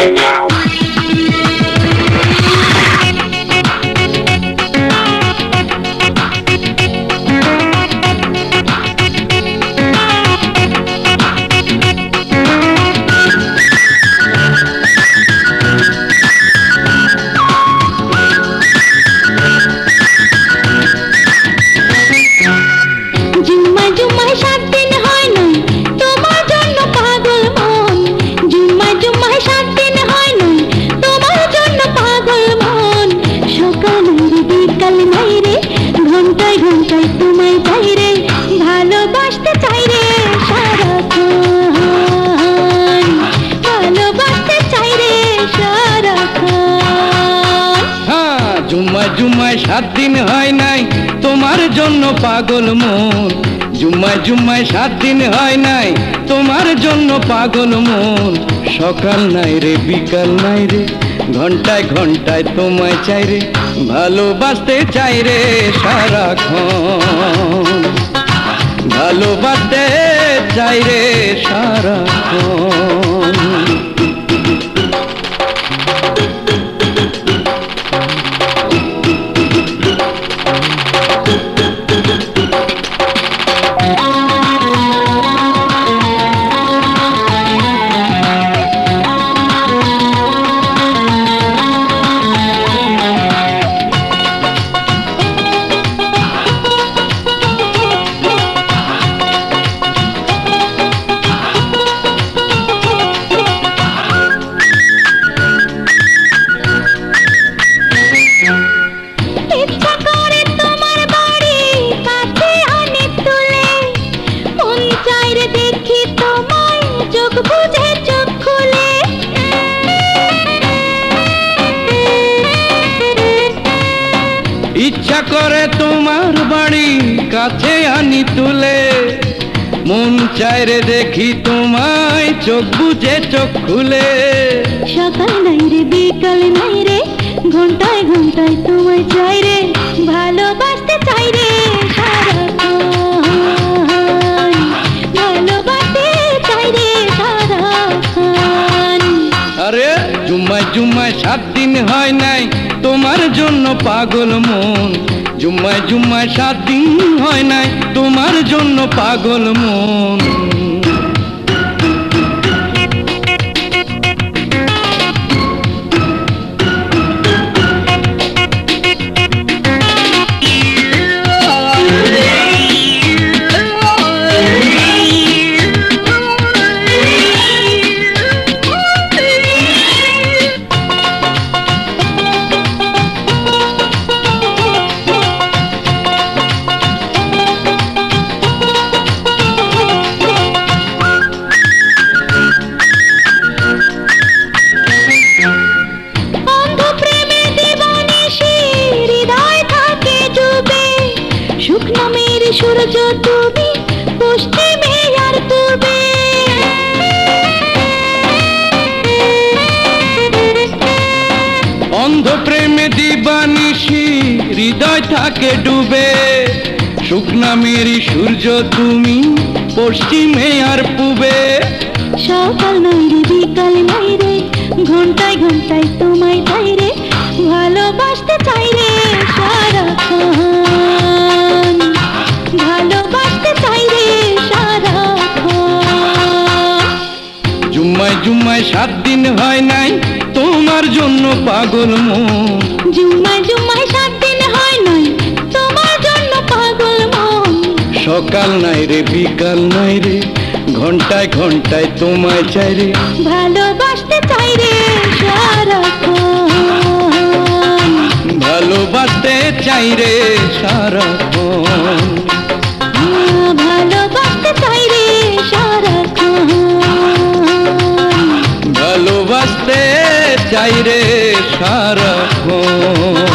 right now. সাত দিন হয় নাই, তোমার জন্য পাগল মন। জুম্মায় জুম্মায় সাত দিন হয় নাই, তোমার জন্য পাগল মন। সকাল নাই রে, বিকাল নাই রে, ঘন্টায় ঘন্টায় তোমায় চাই রে, ভালোবাসতে চাই রে সারাক্ষণ। ভালোবাসতে চাই রে সারাক্ষণ। করে তোমার বাড়ি কাছে আনি তুলে। মন চাইরে দেখি তোমায় চোখ বুঝে চোখ খুলে। সকাল নাই রে, বিকাল নাই রে পাগল মন জুম্মায় জুম্মায় সাত দিন হয় নাই তোমার জন্য পাগল মন। শুকনো মেয়ের সূর্য তুমি পশ্চিমে আর পূর্বে। অন্ধ প্রেমে দিবানিশি হৃদয় থাকে ডুবে। শুকনা মেরি সূর্য তুমি পশ্চিমে আর পূবে। সকাল নাই রে বিকাল নাই রে ঘন্টায় ঘন্টায় তোমায় চাই রে ভালোবাসতে চাই রে সাত দিন হয় নাই তোমার জন্য পাগল মন। জুম্মায় জুম্মায় সাত দিন হয় নাই তোমার জন্য পাগল মন। সকাল নাই রে বিকাল নাই রে ঘন্টায় ঘন্টায় তোমায় চাই রে। ভালোবাসতে চাই রে ভালোবাসতে চাই রে সারাক্ষণ। রে সারাক্ষণ